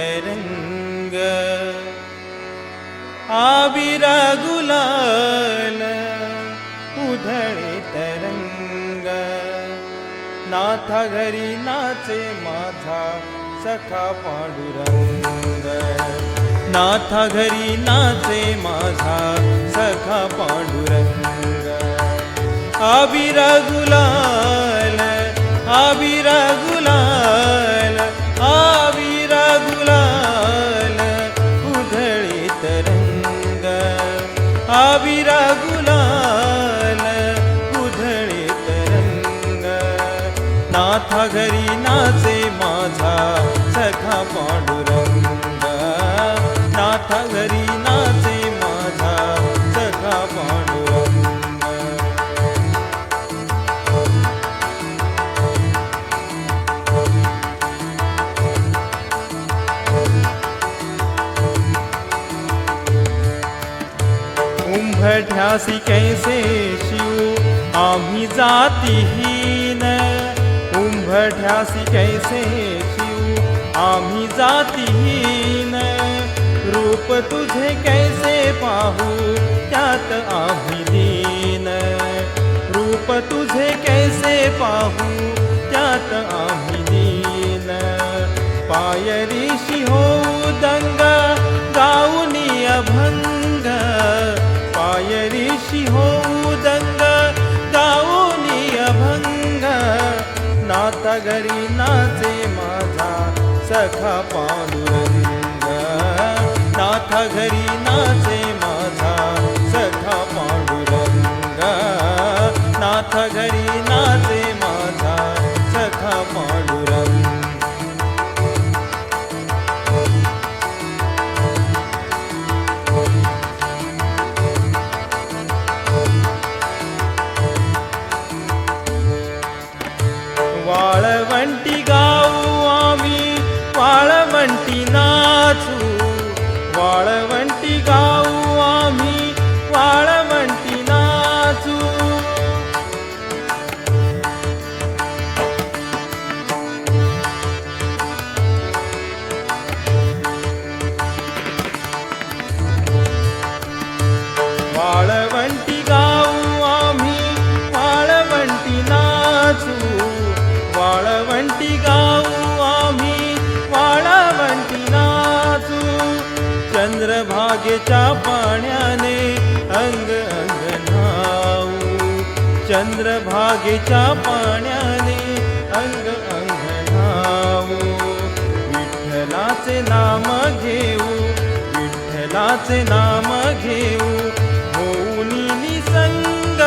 तरंग आबिरा गुलाल उधळे तरंग। नाथा घरी नाचे माझा सखा पांडुरंग। नाथा घरी नाचे माझा सखा पांडुरंग। आबिरा गुलाल आबिरा आबिर उंभठ्यासी कैसे शिव? आम्ही जातीहीन। उंभठ्यासी कैसे शिव? आम्ही जातीहीन। रूप तुझे कैसे पाहू? त्यात आम्ही दीन। रूप तुझे कैसे पाहू? त्यात आम्ही होऊ दंग गाऊनी अभंग नाता घरी नाचे माझा सखा पांडुरंग. नाथा घरी नाचे ஆண்டி पाण्याने अंग अंग नाऊ. चंद्रभागेच्या पाण्याने अंग अंग नाऊ. विठ्ठलाचे नाम घेऊ विठ्ठलाचे नाम घेऊ. होऊनी निसंग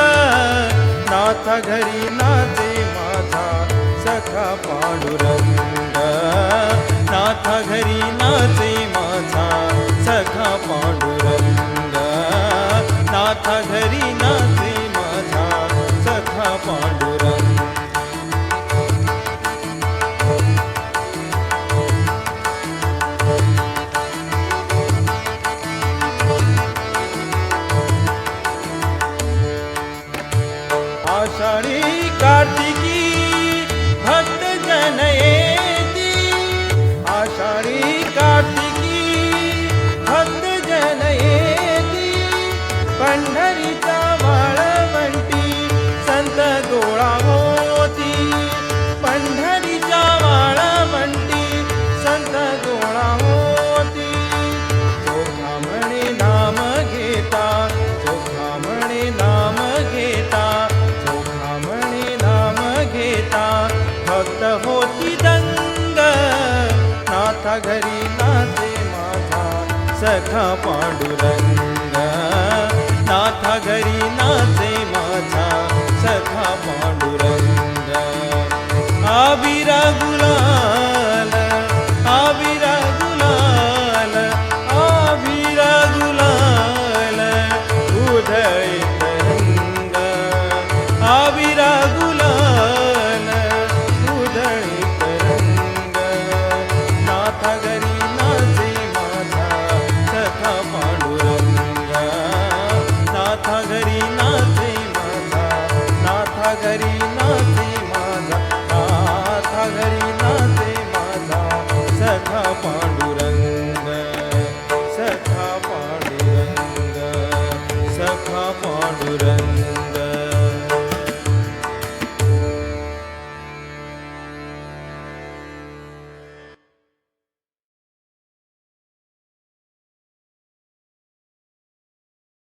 नाथा घरी नाचे माझा सखा पांडुरंग. नाथा घरी नाचे माझा सखा पांडुरंग. सखा सखा पांडुरंग नाथा घरी नाचे माझा सखा पांडुरंग आबिरा गुलाल